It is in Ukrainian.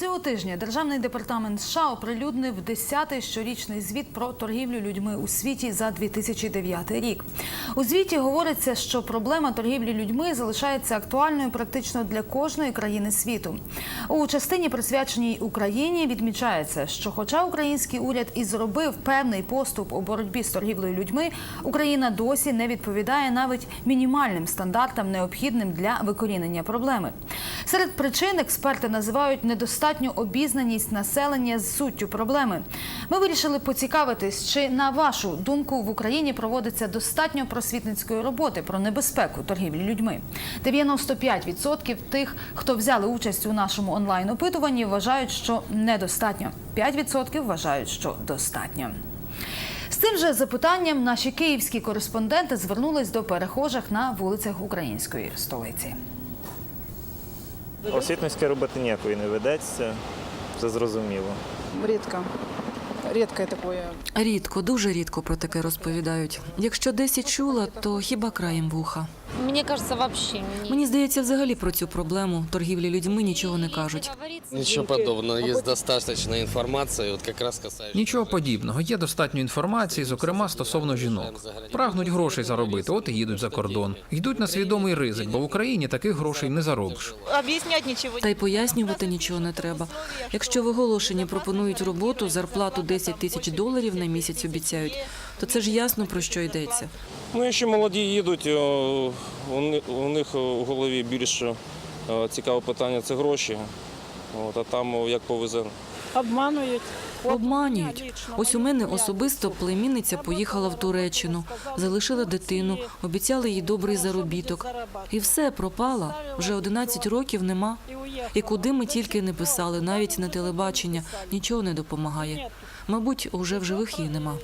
Цього тижня Державний департамент США оприлюднив 10-й щорічний звіт про торгівлю людьми у світі за 2009 рік. У звіті говориться, що проблема торгівлі людьми залишається актуальною практично для кожної країни світу. У частині присвяченій Україні відмічається, що, хоча український уряд і зробив певний поступ у боротьбі з торгівлею людьми, Україна досі не відповідає навіть мінімальним стандартам, необхідним для викорінення проблеми. Серед причин експерти називають недостатню обізнаність населення з суттю проблеми. Ми вирішили поцікавитись, чи на вашу думку в Україні проводиться достатньо просвітницької роботи про небезпеку торгівлі людьми. 95% тих, хто взяли участь у нашому онлайн-опитуванні, вважають, що недостатньо. 5% вважають, що достатньо. З цим же запитанням наші київські кореспонденти звернулись до перехожих на вулицях української столиці. Освітницької роботи ніякої не ведеться, це зрозуміло. Редко. Редкое такое. Рідко, дуже рідко про таке розповідають. Якщо десь і чула, то хіба краєм вуха. Мне кажется, вообще не. Мені здається, взагалі про цю проблему торгівлі людьми нічого не кажуть. Ничего подобного. Есть достаточно информации, вот как раз касается... Нічого подібного. Є достатньо інформації, зокрема стосовно жінок. Прагнуть грошей заробити, от і їдуть за кордон. Йдуть на свідомий ризик, бо в Україні таких грошей не заробиш. Объяснять ничего Та й пояснювати нічого не треба. Якщо в оголошенні пропонують роботу, зарплату 10 тисяч доларів на місяць обіцяють, то це ж ясно про що йдеться. Ну, якщо молоді їдуть, у них у голові більше е, цікаве питання це гроші. От, а там як повезе. обманывают. Обманюють. Ось у мене особисто племінниця поїхала в Туреччину, залишила дитину, обіцяли їй добрий заробіток. І все пропало. Вже 11 років нема. І куди ми тільки не писали, навіть на телебачення, нічого не допомагає. Мабуть, уже в живих її нема.